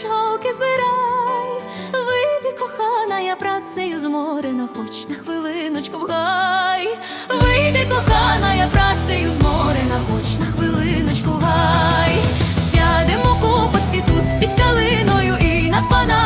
ж голки збирай, вийди, кохана, я працею зморена, хоч на хвилиночку в гай. Вийди, кохана, я працею зморена, хоч на хвилиночку в гай. Сядемо купаться тут під калиною і над панами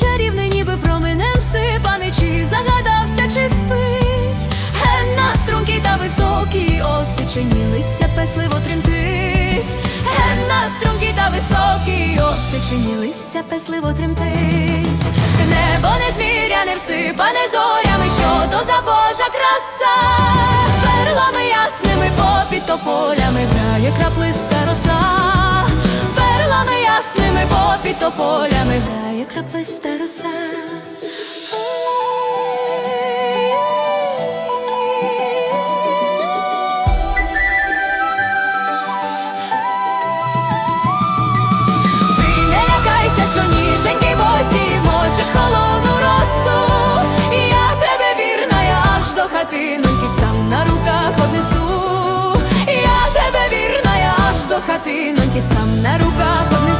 чарівний ніби променем сипаний, чи загадався, чи спить. Ген на стрункій та високій осичині листя песливо тремтить. Ген на стрункій та високій осичині листя песливо тремтить. Небо не незміряне всипане зорями, що то за Божа краса. Перлами ясними попід тополями грає краплиста роса. Ясними попід тополями грає краплиста роса. Ти не лякайся, що ніженьки босі мочиш холодну росу. Я тебе вірна, я аж до хатиноньки сам на руках однесу. Я тебе вірна, я аж до хатиноньки сам на руках однесу.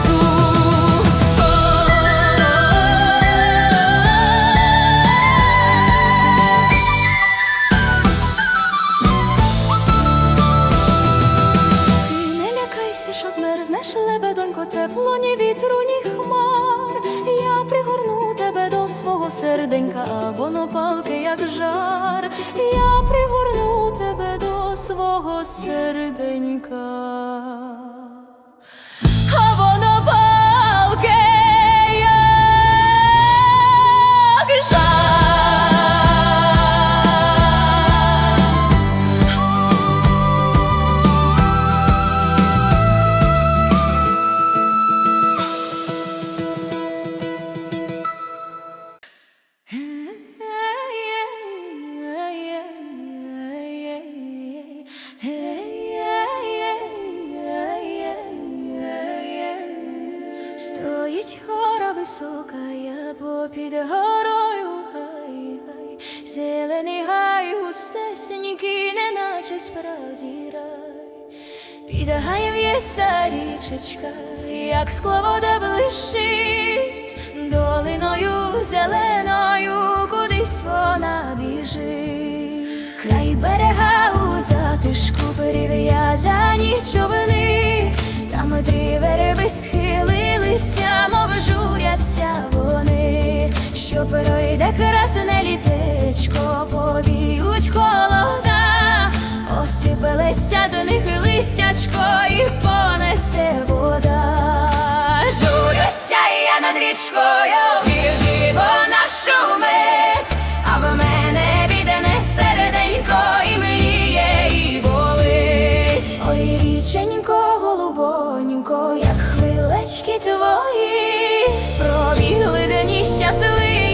Серденька, а воно палке, як жар. Я пригорну тебе до свого серденька. Перев'язані човни, там три верби схилилися, мов журяться вони, що пройде красне літечко, повіють холода, осипелеться з них листячко і понесе вода. Журюся я над річкою, біжи вона шумить, а в мене бідне серденько і Ой, річенько, голубонько, як хвилечки твої, пробігли дені щасливі,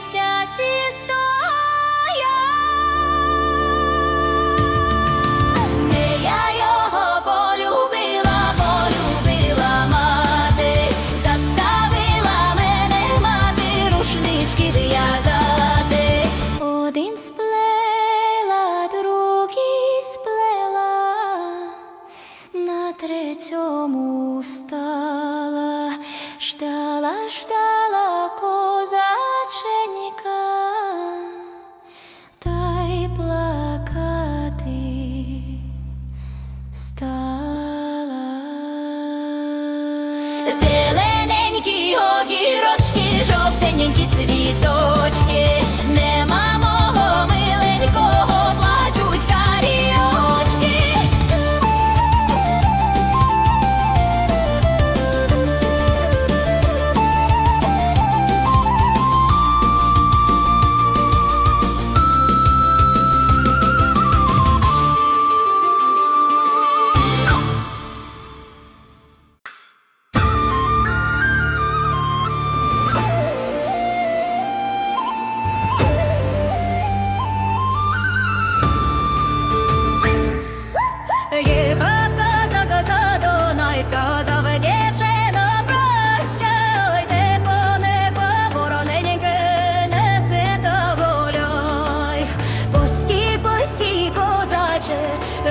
Sẽ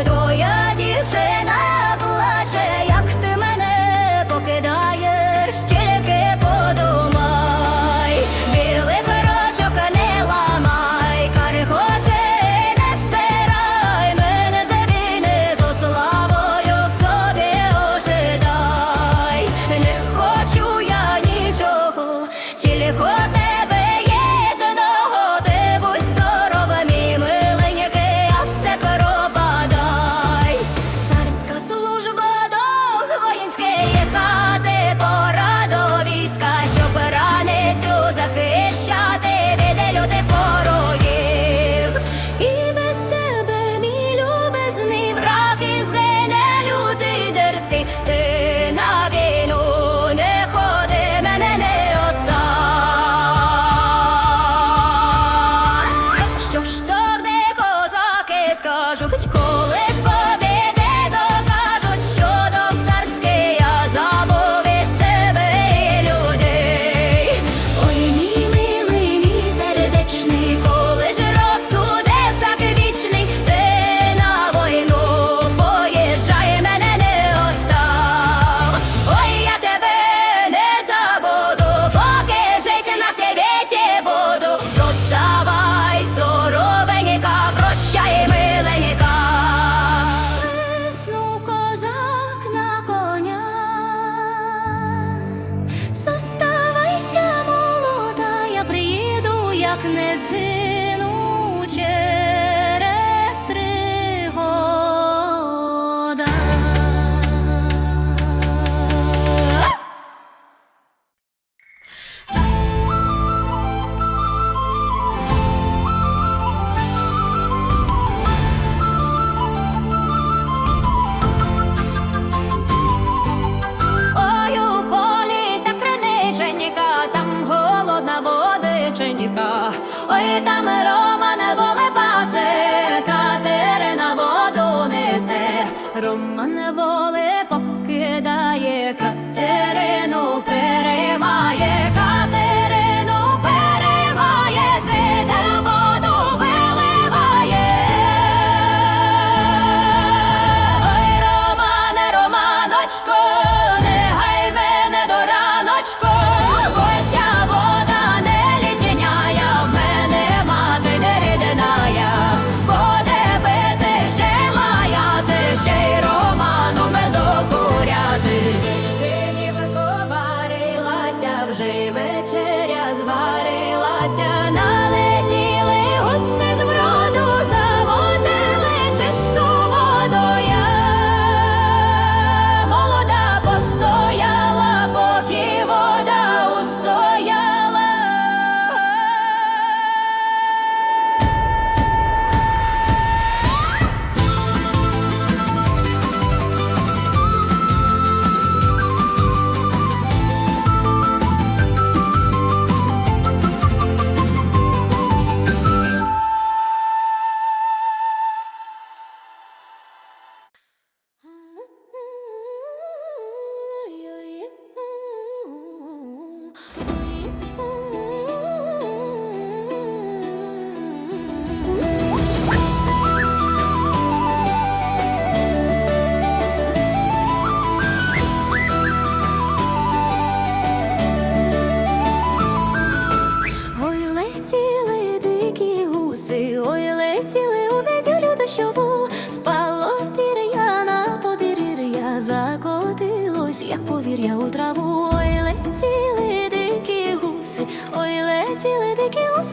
твоя дівчина Роман покидає, Катерину переймає,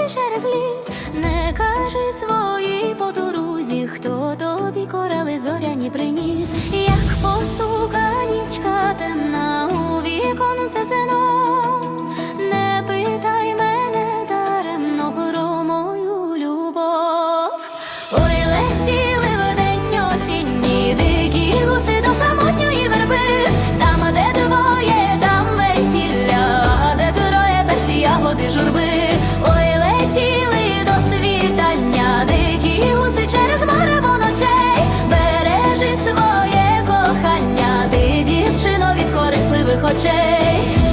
через ліс, не кажи своїй подрузі, хто тобі корали зоряні приніс, як постука нічка темна у віконце зено, не питай мене даремно про любов. Ой, летіли в день осінні, дикі гуси до самотньої верби, там, де двоє, там весілля, а де троє перші ягоди журби. Ой, летіли до світання, дикі гуси через море ночей бережи своє кохання, ти дівчино від корисливих очей.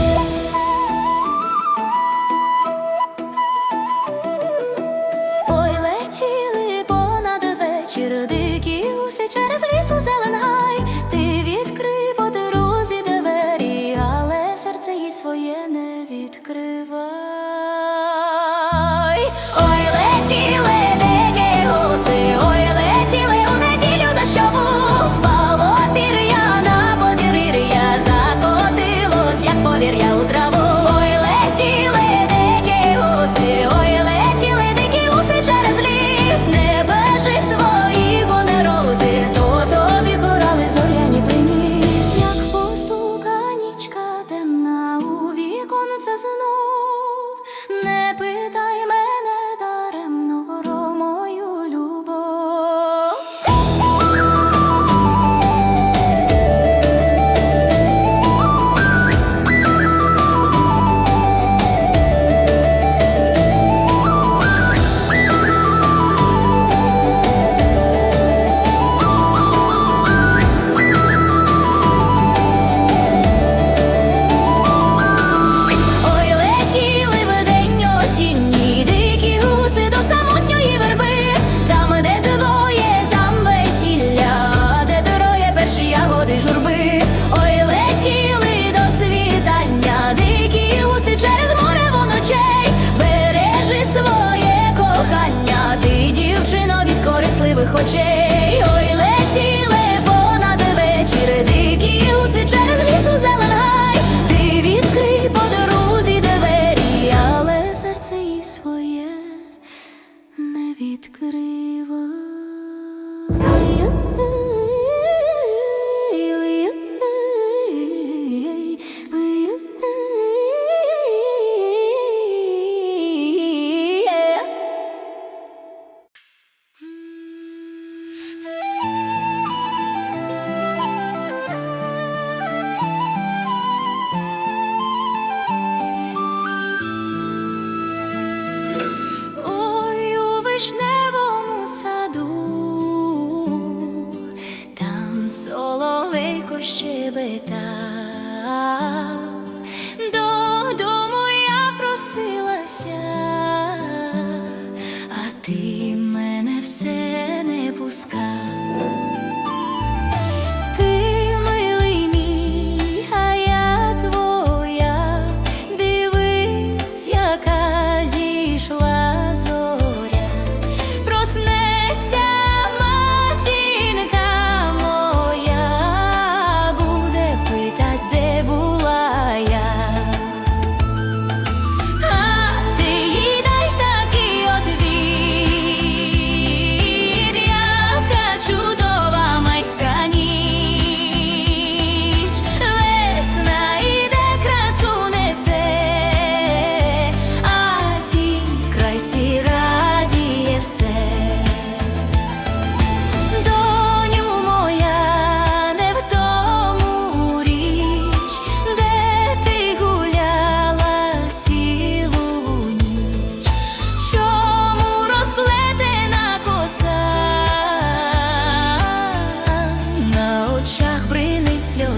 noche.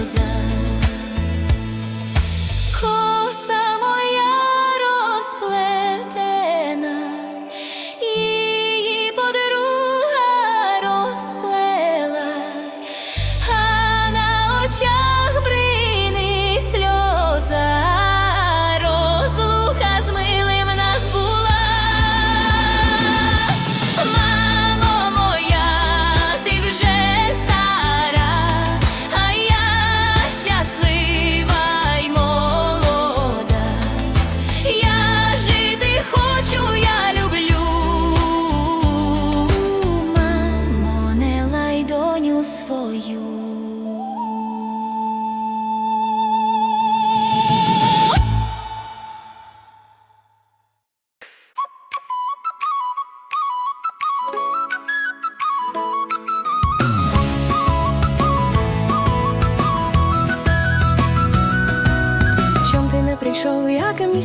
desire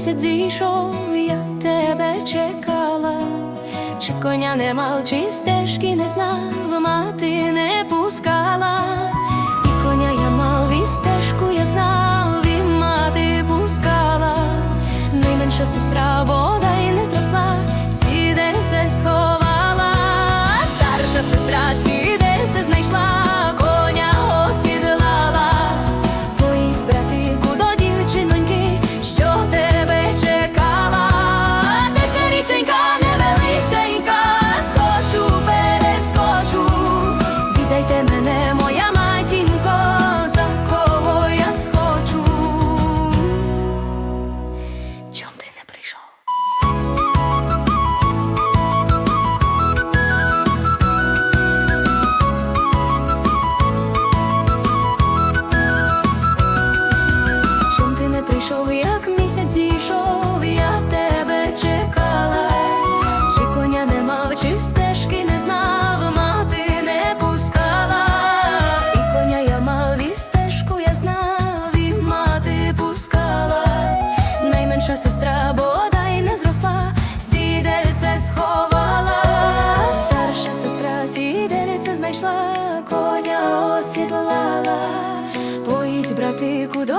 місяць зійшов, я тебе чекала. Чи коня не мав, чи стежки не знав, мати не пускала. І коня я мав, і стежку я знав, і мати пускала. Найменша сестра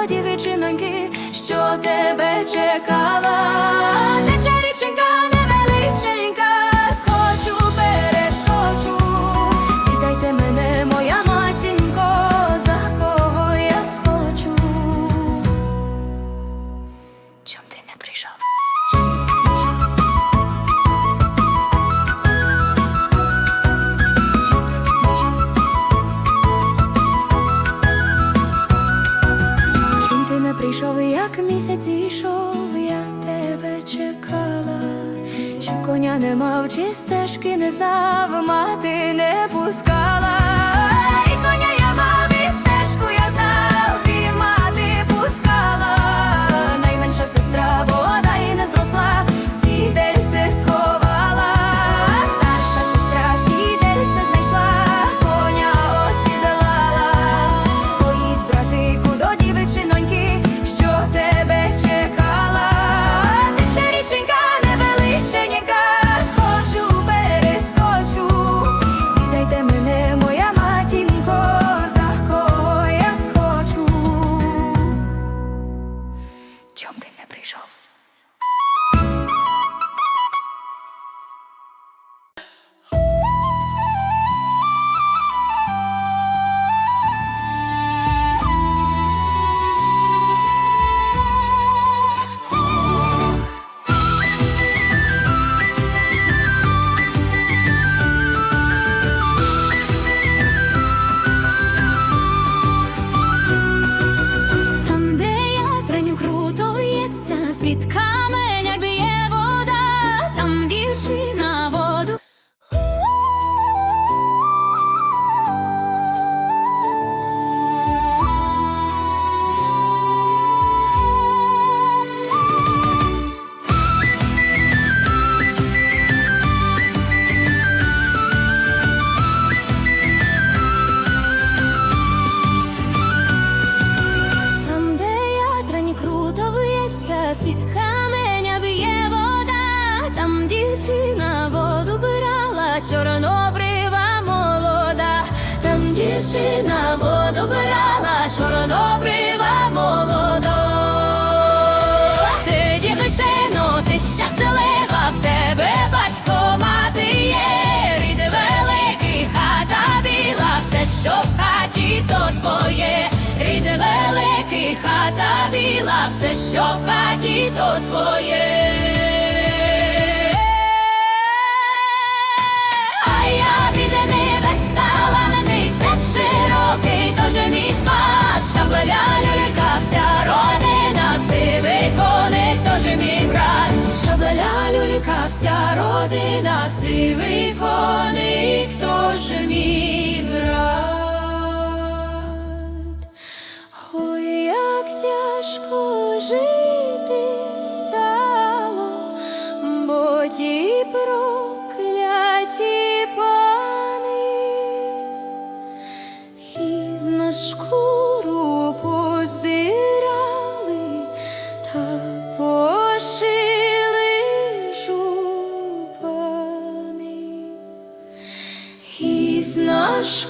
до дівчиноньки, що тебе чекала. Тече річенька невеличенька, місяць ішов, я тебе чекала, чи коня не мав, чи стежки не знав, мати не пускала, коня я мав, і стежку я знав, і мати пускала, найменша сестра вона і не зросла, сховала, що в хаті, то твоє. Рід великий, хата біла, все, що в хаті, то твоє. А я від неба стала на ней степ широкий, тож мій сват, шаблеля люлькався, родина, сивий коник, тож мій брат, шаблеля люлькався, родина, сивий коник, тож мій брат. Ой, як тяжко жити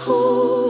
на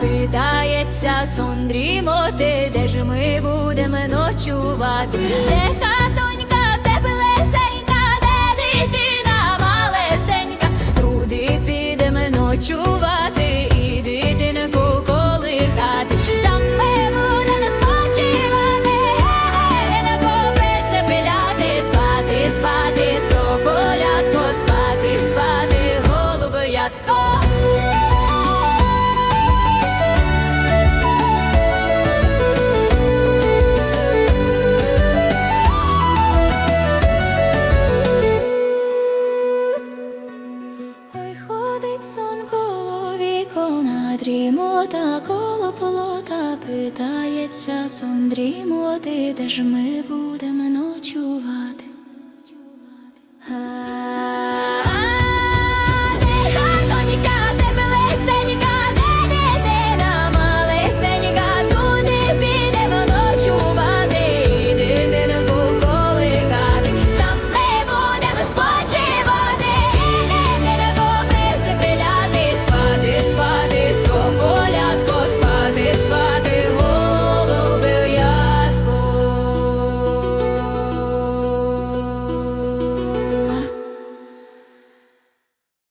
питається сон дрімоти, де ж ми будемо ночувати? Де хатонька теплесенька, де дитина малесенька, туди підемо ночувати дрімота коло полота, питається часом дрімоти, де ж ми будемо ночувати.